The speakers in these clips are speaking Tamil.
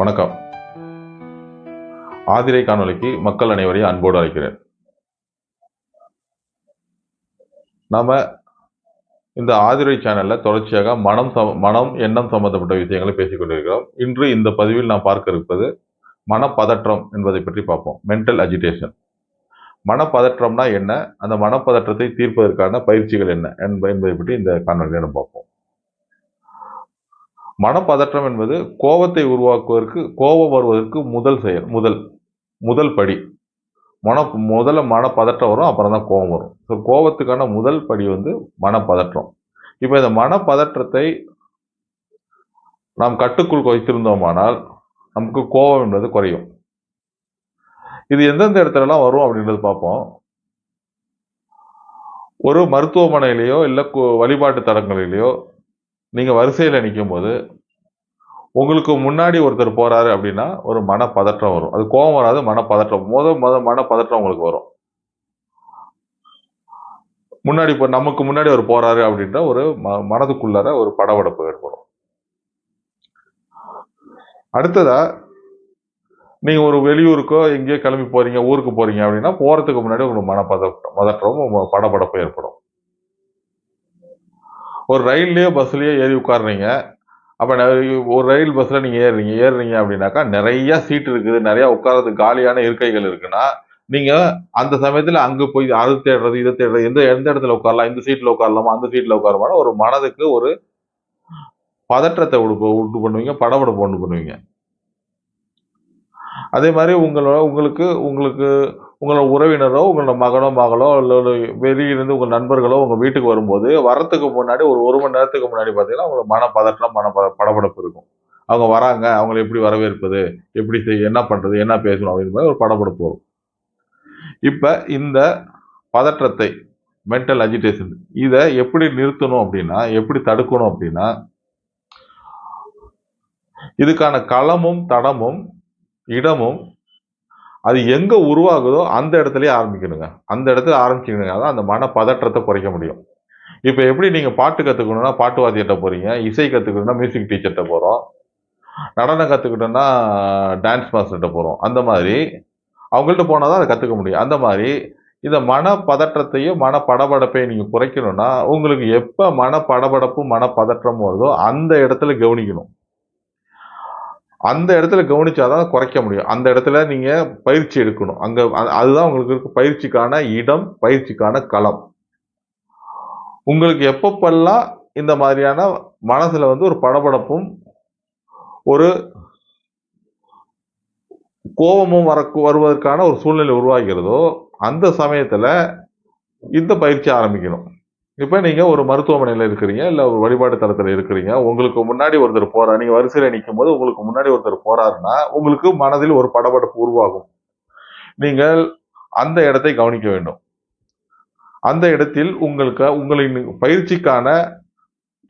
வணக்கம். ஆதிரை காணொளிக்கு மக்கள் அனைவரையும் அன்போடு அழைக்கிறேன். நாம் இந்த ஆதிரை சேனல்ல தொடர்ச்சியாக மனம் சம- மனம் எண்ணம் சம்பந்தப்பட்ட விஷயங்களை பேசிக் கொண்டிருக்கிறோம். இன்று இந்த பதிவில் நாம் பார்க்க இருப்பது மனப்பதற்றம் என்பதை பற்றி பார்ப்போம். மென்டல் அஜிடேஷன் மனப்பதற்றம்னா என்ன? அந்த மனப்பதற்றத்தை தீர்ப்பதற்கான பயிற்சிகள் என்ன? என்ப- என்பதை பற்றி இந்த காணொலியில் நாம் பார்ப்போம். மனப்பதற்றம் என்பது கோபத்தை உருவாக்குவதற்கு கோபம் வருவதற்கு முதல் செயல் முதல் முதல் படி. மன முதல்ல மனப்பதற்றம் வரும் அப்புறம் தான் கோபம் வரும். ஸோ கோபத்துக்கான முதல் படி வந்து மனப்பதற்றம். இப்போ இந்த மனப்பதற்றத்தை நாம் கட்டுக்குள் வைத்திருந்தோமானால் நமக்கு கோபம் என்பது குறையும். இது எந்தெந்த இடத்துலலாம் வரும் அப்படின்றது பார்ப்போம். ஒரு மருத்துவமனையிலேயோ இல்லை வழிபாட்டு தலங்களிலேயோ நீங்கள் வரிசையில் நிற்கும் போது உங்களுக்கு முன்னாடி ஒருத்தர் போகிறாரு அப்படின்னா ஒரு மனப்பதற்றம் வரும். அது கோபம் வராது மனப்பதற்றம். முத முத மனப்பதற்றம் உங்களுக்கு வரும். முன்னாடி இப்போ நமக்கு முன்னாடி அவர் போகிறாரு அப்படின்ற ஒரு ம- மனதுக்குள்ளார ஒரு படபடப்பு ஏற்படும். அடுத்ததாக நீங்கள் ஒரு வெளியூருக்கோ எங்கேயோ கிளம்பி போகிறீங்க ஊருக்கு போகிறீங்க அப்படின்னா போகிறதுக்கு முன்னாடி உங்களுக்கு மனப்பதற்றம் பதற்றமும் ம- படபடப்பும் ஏற்படும். ஒரு ரயில்லையோ பஸ்லேயோ ஏறி உட்காருறீங்க அப்போ ஒரு ரயில் பஸ்ஸில் நீங்கள் ஏறுறீங்க ஏறுறீங்க அப்படின்னாக்கா நிறைய சீட் இருக்குது நிறையா உட்கார்றதுக்கு காலியான இருக்கைகள் இருக்குன்னா நீங்கள் அந்த சமயத்தில் அங்கே போய் அது தேடுறது இதை தேடுறது எந்த எந்த இடத்துல உட்காரலாம் இந்த சீட்டில் உட்காரலாமா அந்த சீட்டில் உட்காரலாமா ஒரு மனதுக்கு ஒரு பதற்றத்தை உண்டு உண்டு பண்ணுவீங்க படபடப்பு உண்டு பண்ணுவீங்க. அதே மாதிரி உங்களோட உங்களுக்கு உங்களுக்கு உங்களோட உறவினரோ உங்களோட மகனோ மகளோ இல்லை வெளியிலிருந்து உங்கள் நண்பர்களோ உங்கள் வீட்டுக்கு வரும்போது வரத்துக்கு முன்னாடி ஒரு ஒரு மணி நேரத்துக்கு முன்னாடி பார்த்தீங்கன்னா உங்களுக்கு மன பதற்றம் மன பத- படபடப்பு இருக்கும். அவங்க வராங்க அவங்களை எப்படி வரவேற்பது எப்படி செய்ய என்ன பண்ணுறது என்ன பேசணும் அப்படின்ற மாதிரி ஒரு படபடப்பு வரும். இப்போ இந்த பதற்றத்தை மென்டல் அஜிடேஷன் இதை எப்படி நிறுத்தணும் அப்படின்னா எப்படி தடுக்கணும் அப்படின்னா இதுக்கான களமும் தடமும் இடமும் அது எங்கே உருவாகுதோ அந்த இடத்துலயே ஆரம்பிக்கணுங்க. அந்த இடத்துல ஆரம்பிச்சிக்கணுங்க அதான் அந்த மன பதற்றத்தை குறைக்க முடியும். இப்போ எப்படி நீங்கள் பாட்டு கற்றுக்கணுன்னா பாட்டு வாத்தியர்கிட்ட போகிறீங்க இசை கற்றுக்கணுன்னா மியூசிக் டீச்சர்கிட்ட போகிறோம் நடனம் கத்துக்கிட்டோம்னா டான்ஸ் மாஸ்டர்கிட்ட போகிறோம் அந்த மாதிரி அவங்கள்ட்ட போனால் தான் அதை கற்றுக்க முடியும். அந்த மாதிரி இந்த மன பதற்றத்தையும் மன படபடப்பையும் நீங்கள் குறைக்கணும்னா உங்களுக்கு எப்போ மன படபடப்பும் மன பதற்றமும் வருதோ அந்த இடத்துல கவனிக்கணும். அந்த இடத்துல கவனிச்சாதான் குறைக்க முடியும். அந்த இடத்துல நீங்க பயிற்சி எடுக்கணும். அங்க அதுதான் உங்களுக்கு இருக்க. பயிற்சிக்கான இடம் பயிற்சிக்கான களம். உங்களுக்கு எப்பப்பெல்லாம் இந்த மாதிரியான மனசுல வந்து ஒரு படபடப்பும் ஒரு கோபமும் வர வருவதற்கான ஒரு சூழ்நிலை உருவாகிறதோ அந்த சமயத்தில் இந்த பயிற்சி ஆரம்பிக்கணும். இப்போ நீங்கள் ஒரு மருத்துவமனையில் இருக்கிறீங்க இல்லை ஒரு வழிபாட்டு தளத்தில் இருக்கிறீங்க உங்களுக்கு முன்னாடி ஒருத்தர் போகிறார் நீங்கள் வரிசையில் நிற்கும் போது உங்களுக்கு முன்னாடி ஒருத்தர் போகிறாருன்னா உங்களுக்கு மனதில் ஒரு படபடப்பு உருவாகும். நீங்கள் அந்த இடத்தை கவனிக்க வேண்டும். அந்த இடத்தில் உங்களுக்கு உங்களின் பயிற்சிக்கான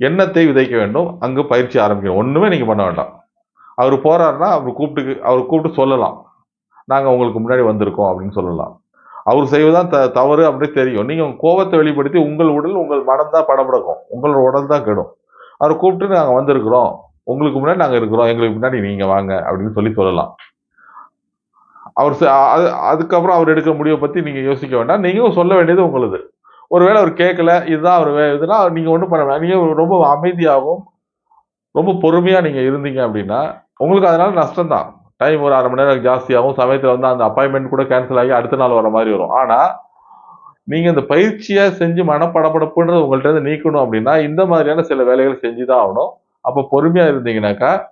எண்ணத்தை விதைக்க வேண்டும். அங்கு பயிற்சி ஆரம்பிக்கணும். ஒன்றுமே நீங்கள் பண்ண வேண்டாம். அவர் போகிறாருன்னா அவர் கூப்பிட்டு அவர் கூப்பிட்டு சொல்லலாம். நாங்கள் உங்களுக்கு முன்னாடி வந்திருக்கோம் அப்படின்னு சொல்லலாம். அவர் செய்வதுதான் த தவறு அப்படின்னு தெரியும். நீங்கள் கோபத்தை வெளிப்படுத்தி உங்கள் உடல் உங்கள் மனம் தான் படப்படக்கும் உங்களோட உடல் தான் கெடும். அவரை கூப்பிட்டு நாங்கள் வந்திருக்கிறோம். உங்களுக்கு முன்னாடி நாங்கள் இருக்கிறோம். எங்களுக்கு முன்னாடி நீங்கள் வாங்க அப்படின்னு சொல்லி சொல்லலாம். அவர் செ- அது- அதுக்கப்புறம் அவர் எடுக்க முடிவை பற்றி நீங்கள் யோசிக்க வேண்டாம். நீங்களும் சொல்ல வேண்டியது உங்களுது. ஒருவேளை அவர் கேட்கல இதுதான் அவர் வே- இதுனா நீங்கள் ஒன்றும் பண்ண வேண்டாம் நீங்கள் ரொம்ப அமைதியாகவும் ரொம்ப பொறுமையாக நீங்கள் இருந்தீங்க அப்படின்னா உங்களுக்கு அதனால் நஷ்டம் தான் டைம் ஒரு அரை மணி நேரம் ஜாஸ்தியாகும். சமயத்தில் வந்து அந்த அப்பாயின்மெண்ட் கூட கேன்சல் ஆகி அடுத்த நாள் வர மாதிரி வரும். ஆனால் நீங்கள் இந்த பயிற்சியை செஞ்சு மனப்படப்படப்புன்றது உங்கள்கிட்ட இருந்து நீக்கணும் அப்படின்னா இந்த மாதிரியான சில வேலைகள் செஞ்சு தான் ஆகணும். அப்போ பொறுமையாக இருந்தீங்கன்னாக்கா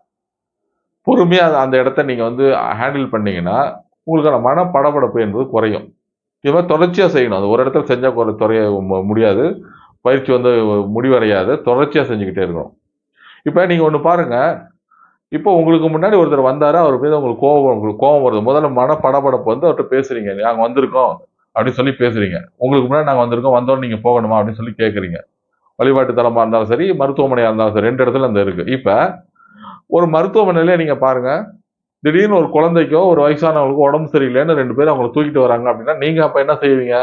பொறுமையாக அந்த- அந்த இடத்த நீங்கள் வந்து ஹேண்டில் பண்ணீங்கன்னா உங்களுக்கான மன படபடப்பு என்பது குறையும். இது மாதிரி செய்யணும். அது ஒரு இடத்துல செஞ்சால் குறை துறைய முடியாது. பயிற்சி வந்து முடிவடையாது. தொடர்ச்சியாக செஞ்சுக்கிட்டே இருக்கணும். இப்போ நீங்கள் ஒன்று பாருங்கள் இப்போ உங்களுக்கு முன்னாடி ஒருத்தர் வந்தாரு அவர் மீது உங்களுக்கு கோபம் உங்களுக்கு கோபம் வருது. முதல்ல மன படபடப்பு வந்து அவர்கிட்ட பேசுறீங்க நாங்கள் வந்திருக்கோம் அப்படின்னு சொல்லி பேசுறீங்க. உங்களுக்கு முன்னாடி நாங்கள் வந்திருக்கோம் வந்தோம் நீங்க போகணுமா அப்படின்னு சொல்லி கேட்குறீங்க வழிபாட்டு தலமா இருந்தாலும் சரி மருத்துவமனையாக இருந்தாலும் சரி ரெண்டு இடத்துல அந்த இருக்கு. இப்போ ஒரு மருத்துவமனையில நீங்க பாருங்க திடீர்னு ஒரு குழந்தைக்கோ ஒரு வயசானவங்களுக்கோ உடம்பு சரியில்லைன்னு ரெண்டு பேரும் அவங்களை தூக்கிட்டு வராங்க அப்படின்னா நீங்க அப்போ என்ன செய்வீங்க?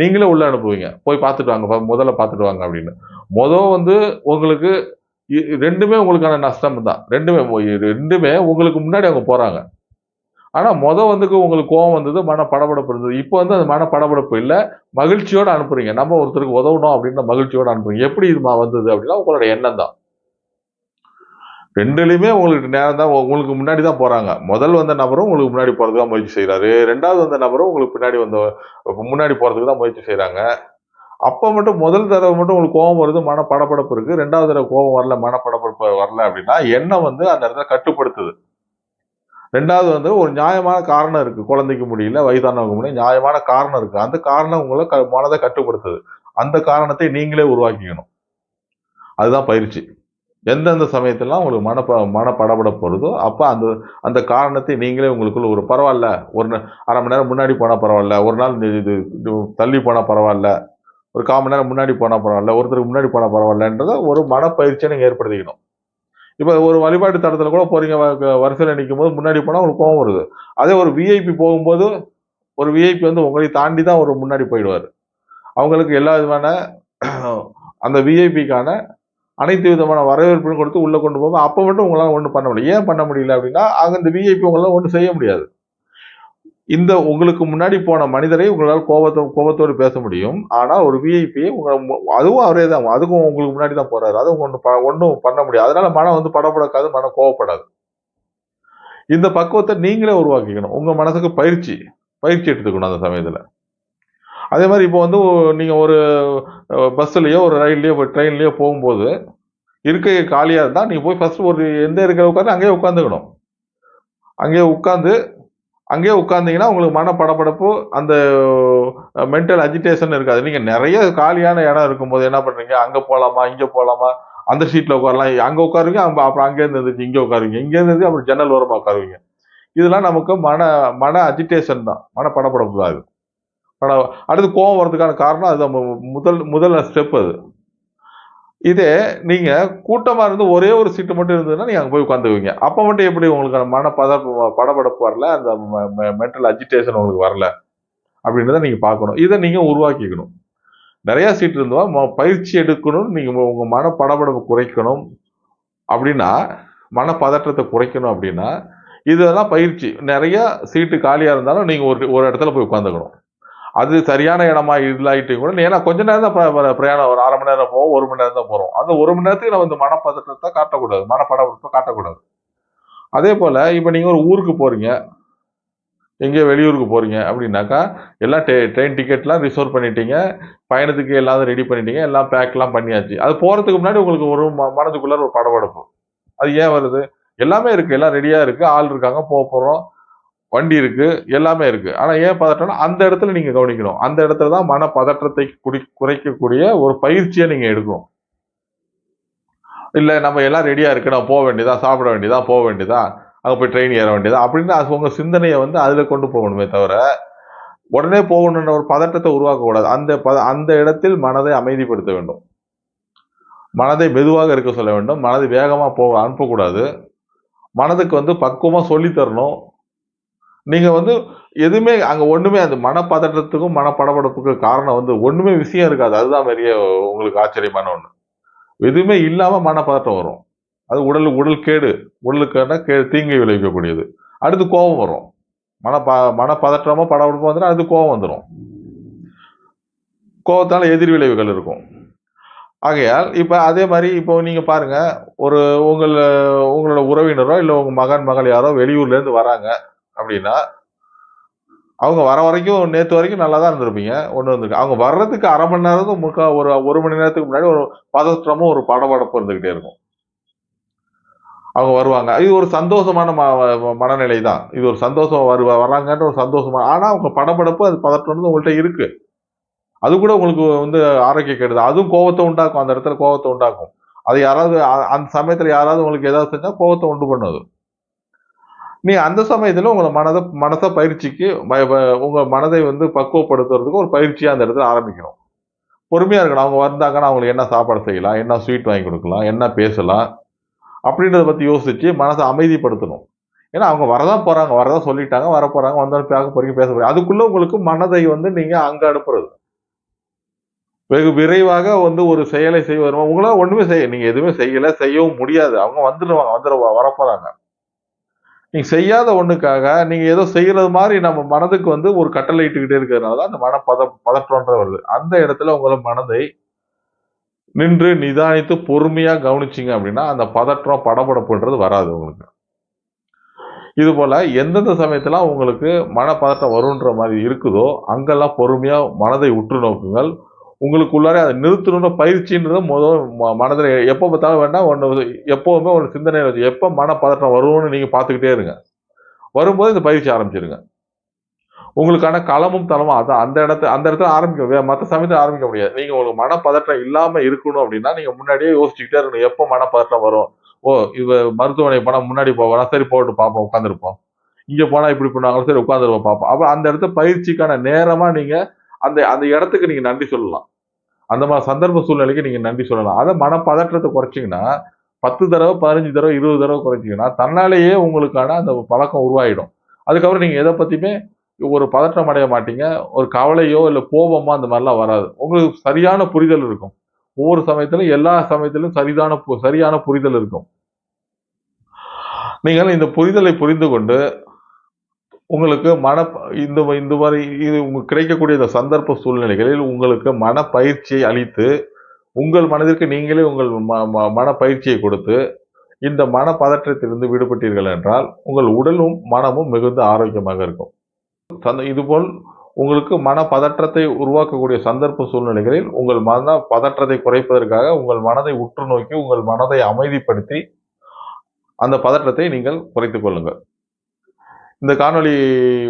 நீங்களே உள்ள அனுப்புவீங்க. போய் பார்த்துட்டு வாங்க முதல்ல பார்த்துட்டு வாங்க அப்படின்னு. முத வந்து உங்களுக்கு ரெண்டுமே உங்களுக்கான நஷ்டம் தான். ரெண்டுமே ரெண்டுமே உங்களுக்கு முன்னாடி அவங்க போகிறாங்க ஆனால் மொதல் வந்துக்கு உங்களுக்கு கோவம் வந்தது மன படபடப்பு இருந்தது. இப்போ வந்து அந்த மன படபடப்பு இல்லை. மகிழ்ச்சியோடு அனுப்புறீங்க. நம்ம ஒருத்தருக்கு உதவணும் அப்படின்னு மகிழ்ச்சியோடு அனுப்புறீங்க. எப்படி இதுமா வந்தது அப்படின்னா உங்களோட எண்ணம் தான். ரெண்டுலையுமே உங்களுக்கு நேரம் தான். உங்களுக்கு முன்னாடி தான் போகிறாங்க முதல் வந்த நபரும் உங்களுக்கு முன்னாடி போகிறதுக்கு தான் முயற்சி செய்கிறாரு ரெண்டாவது வந்த நபரும் உங்களுக்கு பின்னாடி வந்த முன்னாடி போகிறதுக்கு தான் முயற்சி செய்கிறாங்க அப்போ மட்டும் முதல் தடவை மட்டும் உங்களுக்கு கோபம் வருது மன படபடப்பு இருக்குது ரெண்டாவது தடவை கோபம் வரல மன படபடப்பு வரல அப்படின்னா எண்ணம் வந்து அந்த இடத்துல கட்டுப்படுத்துது? ரெண்டாவது வந்து ஒரு நியாயமான காரணம் இருக்குது குழந்தைக்கு முடியல வயதானவங்க முடியல நியாயமான காரணம் இருக்குது அந்த காரணம் உங்களை க- மனதை கட்டுப்படுத்துது. அந்த காரணத்தை நீங்களே உருவாக்கிக்கணும். அதுதான் பயிற்சி. எந்தெந்த சமயத்திலாம் உங்களுக்கு மன ப- மன படபடப்பு வருதோ அப்போ அந்த அந்த காரணத்தை நீங்களே உங்களுக்குள்ள ஒரு பரவாயில்ல ஒரு அரை மணி நேரம் முன்னாடி போனால் பரவாயில்ல ஒரு நாள் இது தள்ளி போனால் பரவாயில்ல ஒரு கால் நேரம் முன்னாடி போனால் பரவாயில்ல ஒருத்தருக்கு முன்னாடி போனால் பரவாயில்லன்றத ஒரு மனப்பயிற்சியை நீங்கள் ஏற்படுத்திக்கணும். இப்போ ஒரு வழிபாட்டு தடத்தில் கூட போகிறீங்க வ- வரிசையில் நிற்கும் போது முன்னாடி போனால் உங்களுக்கு கோவம் வருது. அதே ஒரு விஐபி போகும்போது ஒரு விஐபி வந்து உங்களை தாண்டி தான் ஒரு முன்னாடி போயிடுவார். அவங்களுக்கு எல்லா விதமான அந்த விஐபிக்கான அனைத்து விதமான வரவேற்பும் கொடுத்து உள்ளே கொண்டு போவோம் அப்போ மட்டும் உங்களால் ஒன்றும் பண்ண முடியல. ஏன் பண்ண முடியல அப்படின்னா அங்கே இந்த விஐபி உங்களால் ஒன்றும் செய்ய முடியாது. இந்த உங்களுக்கு முன்னாடி போன மனிதரை உங்களால் கோபத்தோ கோபத்தோடு பேச முடியும். ஆனால் ஒரு விஐபியை உங்கள் அதுவும் அவரே தான். அதுக்கும் உங்களுக்கு முன்னாடி தான் போறாரு. அதுவும் ஒன்றும் ஒன்றும் பண்ண முடியாது. அதனால மனம் வந்து படப்படக்காது மனம் கோவப்படாது. இந்த பக்குவத்தை நீங்களே உருவாக்கிக்கணும். உங்கள் மனசுக்கு பயிற்சி பயிற்சி எடுத்துக்கணும் அந்த சமயத்தில். அதே மாதிரி இப்போ வந்து நீங்கள் ஒரு பஸ்ஸுலேயோ ஒரு ரயில்லையோ ட்ரெயின்லேயோ போகும்போது இருக்கை காலியாக இருந்தால் நீங்கள் போய் ஃபர்ஸ்ட் ஒரு எந்த இருக்கிற உட்காந்து அங்கேயே உட்காந்துக்கணும் அங்கேயே உட்காந்து அங்கேயே உட்காந்தீங்கன்னா உங்களுக்கு மன படப்படப்பு அந்த மென்டல் அஜிடேஷன் இருக்காது. நீங்கள் நிறைய காலியான இடம் இருக்கும்போது என்ன பண்ணுறீங்க அங்கே போகலாமா இங்கே போகலாமா அந்த சீட்டில் உட்காரலாம். அங்கே உட்காருவீங்க அப்புறம் அங்கேருந்து இருந்துச்சு இங்கே உட்காருவீங்க. இங்கேருந்து இருந்து அப்புறம் ஜன்னல் ஓரமாக உட்காருவீங்க. இதெல்லாம் நமக்கு மன மன அஜிடேஷன் தான். மன படப்படப்பு தான் அது. ஆனா அடுத்து கோவம் வர்றதுக்கான காரணம் அது முதல் முதல் ஸ்டெப் அது. இதே நீங்கள் கூட்டமாக இருந்து ஒரே ஒரு சீட்டு மட்டும் இருந்ததுன்னா நீங்கள் அங்கே போய் உட்காந்துக்குவீங்க அப்போ மட்டும் எப்படி உங்களுக்கு அந்த மன பத படபடப்பு வரல? அந்த மென்டல் அஜிடேஷன் உங்களுக்கு வரல? அப்படின்றத நீங்கள் பார்க்கணும். இதை நீங்கள் உருவாக்கிக்கணும். நிறையா சீட் இருந்தால் ம- பயிற்சி எடுக்கணும். நீங்கள் உங்கள் மன படபடப்பு குறைக்கணும். அப்படின்னா மன பதற்றத்தை குறைக்கணும் அப்படின்னா இதெல்லாம் பயிற்சி. நிறையா சீட்டு காலியாக இருந்தாலும் நீங்கள் ஒரு ஒரு இடத்துல போய் உட்காந்துக்கணும் அது சரியான இடமா இல்லாயிட்டும் கூட ஏன்னா கொஞ்ச நேரம் தான் பிரயாணம் ஒரு அரை மணி நேரம் போவோம் ஒரு மணி நேரம் தான் போகிறோம் அந்த ஒரு மணி நேரத்துக்கு நம்ம இந்த மனப்பதற்றத்தை காட்டக்கூடாது. மனப்படத்தை காட்டக்கூடாது. அதே போல் இப்போ நீங்கள் ஒரு ஊருக்கு போகிறீங்க எங்கேயோ வெளியூருக்கு போகிறீங்க அப்படின்னாக்கா எல்லாம் ட்ரெயின் டிக்கெட்லாம் ரிசர்வ் பண்ணிட்டீங்க. பயணத்துக்கு எல்லாம் ரெடி பண்ணிட்டீங்க. எல்லாம் பேக்லாம் பண்ணியாச்சு. அது போகிறதுக்கு முன்னாடி உங்களுக்கு ஒரு ம- மனதுக்குள்ளே ஒரு படபடப்பு. அது ஏன் வருது? எல்லாமே இருக்குது எல்லாம் ரெடியாக இருக்குது ஆள் இருக்காங்க. போக போகிறோம் வண்டி இருக்கு எல்லாமே இருக்கு. ஆனா ஏன் பதட்டம்னா அந்த இடத்துல நீங்க கவனிக்கணும். அந்த இடத்துல தான் மன பதற்றத்தை குடி குறைக்கக்கூடிய ஒரு பயிற்சியை நீங்க எடுக்கணும். இல்லை நம்ம எல்லாம் ரெடியாக இருக்கு நான் போக வேண்டியதா சாப்பிட வேண்டியதா போக வேண்டியதா அங்கே போய் ட்ரெயின் ஏற வேண்டியதா அப்படின்னு அது உங்கள் சிந்தனையை வந்து அதில் கொண்டு போகணுமே தவிர உடனே போகணுன்ற ஒரு பதட்டத்தை உருவாக்கக்கூடாது. அந்த பத அந்த இடத்தில் மனதை அமைதிப்படுத்த வேண்டும். மனதை மெதுவாக இருக்க சொல்ல வேண்டும். மனதை வேகமாக போக அனுப்பக்கூடாது. மனதுக்கு வந்து பக்குவமாக சொல்லித்தரணும் நீங்கள் வந்து எதுவுமே அங்கே ஒன்றுமே அந்த மனப்பதட்டத்துக்கும் மனப்படபடப்புக்கும் காரணம் வந்து ஒன்றுமே விஷயம் இருக்காது. அதுதான் பெரிய உங்களுக்கு ஆச்சரியமான ஒன்று எதுவுமே இல்லாமல் மனப்பதட்டம் வரும். அது உடல் உடல் கேடு உடலுக்கான கே தீங்கை விளைவிக்கக்கூடியது. அடுத்து கோபம் வரும். மன மனப்பதற்றமோ மனப்பதற்றமா வந்துடும் அடுத்து கோபம் வந்துடும் கோபத்தால் எதிர் விளைவுகள் இருக்கும். ஆகையால் இப்போ அதே மாதிரி இப்போ நீங்கள் பாருங்க ஒரு உங்கள் உங்களோட உறவினரோ இல்லை உங்கள் மகன் மகள் யாரோ வெளியூர்லேருந்து வராங்க. அப்படின்னா அவங்க வர வரைக்கும் நேற்று வரைக்கும் நல்லா தான் இருந்திருப்பீங்க. ஒன்று வந்துருக்கு அவங்க வர்றதுக்கு அரை மணி நேரத்துக்கு முக்கா ஒரு ஒரு மணி நேரத்துக்கு முன்னாடி ஒரு பதற்றமும் ஒரு படபடப்பு இருந்துக்கிட்டே இருக்கும். அவங்க வருவாங்க. இது ஒரு சந்தோஷமான ம மனநிலை தான் இது ஒரு சந்தோஷம் வரு வர்றாங்கன்ற ஒரு சந்தோஷமா ஆனால் அவங்க படபடப்பு அது பதற்றம் வந்து உங்கள்கிட்ட இருக்கு. அது கூட உங்களுக்கு வந்து ஆரோக்கிய கெடுது? அதுவும் கோவத்தை உண்டாக்கும். அந்த இடத்துல கோவத்தை உண்டாக்கும். அது யாராவது அந்த சமயத்தில் யாராவது உங்களுக்கு ஏதாவது செஞ்சால் கோவத்தை உண்டு பண்ணுது நீ அந்த சமயத்தில் உங்களை மனதை மனசை பயிற்சிக்கு உங்கள் மனதை வந்து பக்குவப்படுத்துறதுக்கு ஒரு பயிற்சியாக அந்த இடத்துல ஆரம்பிக்கணும். பொறுமையாக இருக்கணும். அவங்க வந்தாங்கன்னா அவங்களுக்கு என்ன சாப்பாடு செய்யலாம் என்ன ஸ்வீட் வாங்கி கொடுக்கலாம் என்ன பேசலாம் அப்படின்றத பற்றி யோசிச்சு மனசை அமைதிப்படுத்தணும். ஏன்னா அவங்க வரதான் போகிறாங்க வரதான் சொல்லிட்டாங்க வர போகிறாங்க வந்தாலும் பார்க்க போறீங்க பேச போறீங்க. அதுக்குள்ளே உங்களுக்கு மனதை வந்து நீங்கள் அங்கே அனுப்புறது. வெகு விரைவாக வந்து ஒரு செயலை செய்வார் உங்களால் ஒன்றுமே செய்ய நீங்கள் எதுவுமே செய்யலை செய்யவும் முடியாது. அவங்க வந்துடுவாங்க வந்துடுவா வரப்போகிறாங்க நீங்கள் செய்யாத ஒன்றுக்காக நீங்கள் ஏதோ செய்கிறது மாதிரி நம்ம மனதுக்கு வந்து ஒரு கட்டளை இட்டுக்கிட்டே இருக்கிறதுனால தான் அந்த மன பத பதற்றம்ன்றது வருது. அந்த இடத்துல உங்களை மனதை நின்று நிதானித்து பொறுமையாக கவனிச்சிங்க அப்படின்னா அந்த பதற்றம் படபடப்புன்றது வராது உங்களுக்கு. இது போல் எந்தெந்த சமயத்தில் உங்களுக்கு மனப்பதட்டம் வருன்ற மாதிரி இருக்குதோ அங்கெல்லாம் பொறுமையாக மனதை உற்று நோக்குங்கள். உங்களுக்குள்ளாரே அதை நிறுத்தணும்னு பயிற்சின்றது முதல் ம- மனதில் எப்போ பார்த்தாலும் வேண்டாம். ஒன்று எப்போவுமே ஒரு சிந்தனை வச்சு எப்போ மனப்பதட்டம் வரும்னு நீங்கள் பார்த்துக்கிட்டே இருங்க. வரும்போது இந்த பயிற்சி ஆரம்பிச்சிருங்க. உங்களுக்கான களமும் தளமும் அதான் அந்த இடத்துல அந்த இடத்துல ஆரம்பிக்க மற்ற சமயத்தில் ஆரம்பிக்க முடியாது. நீங்கள் உங்களுக்கு மனப்பதட்டம் இல்லாமல் இருக்கணும் அப்படின்னா நீங்கள் முன்னாடியே யோசிச்சுக்கிட்டே இருக்கணும். எப்போ மனப்பதட்டம் வரும்? ஓ இவ மருத்துவமனை போனால் முன்னாடி போவோம் சரி போட்டு பார்ப்போம் உட்காந்துருப்போம் இங்கே போனால் இப்படி பண்ணுவாங்களோ? சரி உட்காந்துருப்போம் பார்ப்போம் அப்போ அந்த இடத்த பயிற்சிக்கான நேரமாக நீங்கள் அந்த அந்த இடத்துக்கு நீங்கள் நன்றி சொல்லலாம். அந்த மாதிரி சந்தர்ப்ப சூழ்நிலைக்கு நீங்கள் நன்றி சொல்லலாம். அதை மனப்பதற்றத்தை குறைச்சிங்கன்னா பத்து தடவை பதினஞ்சு தடவை இருபது தடவை குறைச்சிங்கன்னா தன்னாலேயே உங்களுக்கான அந்த பழக்கம் உருவாயிடும். அதுக்கப்புறம் நீங்கள் எதை பற்றியுமே ஒரு பதற்றம் அடைய மாட்டீங்க. ஒரு கவலையோ இல்லை கோபமோ அந்த மாதிரிலாம் வராது. உங்களுக்கு சரியான புரிதல் இருக்கும். ஒவ்வொரு சமயத்திலும் எல்லா சமயத்திலும் சரிதான பு- சரியான புரிதல் இருக்கும். நீங்கள் இந்த புரிதலை புரிந்து கொண்டு உங்களுக்கு மன இந்த இந்த மாதிரி இது உங்களுக்கு கிடைக்கக்கூடிய இந்த சந்தர்ப்ப சூழ்நிலைகளில் உங்களுக்கு மன பயிற்சியை அளித்து உங்கள் மனதிற்கு நீங்களே உங்கள் ம- ம- மன பயிற்சியை கொடுத்து இந்த மன பதற்றத்திலிருந்து விடுபட்டீர்கள் என்றால் உங்கள் உடலும் மனமும் மிகுந்த ஆரோக்கியமாக இருக்கும். சந்த- இதுபோல் உங்களுக்கு மன பதற்றத்தை உருவாக்கக்கூடிய சந்தர்ப்ப சூழ்நிலைகளில் உங்கள் மன பதற்றத்தை குறைப்பதற்காக உங்கள் மனதை உற்று நோக்கி உங்கள் மனதை அமைதிப்படுத்தி அந்த பதற்றத்தை நீங்கள் குறைத்துக் கொள்ளுங்கள். இந்த காணொளி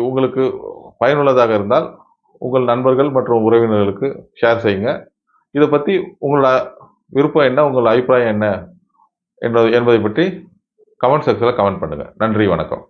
உங்களுக்கு பயனுள்ளதாக இருந்தால் உங்கள் நண்பர்கள் மற்றும் உறவினர்களுக்கு ஷேர் செய்யுங்க. இதை பற்றி உங்களோட விருப்பம் என்ன உங்கள் அபிப்பிராயம் என்ன என்பது என்பதை பற்றி கமெண்ட் செக்ஷனில் கமெண்ட் பண்ணுங்கள் நன்றி வணக்கம்.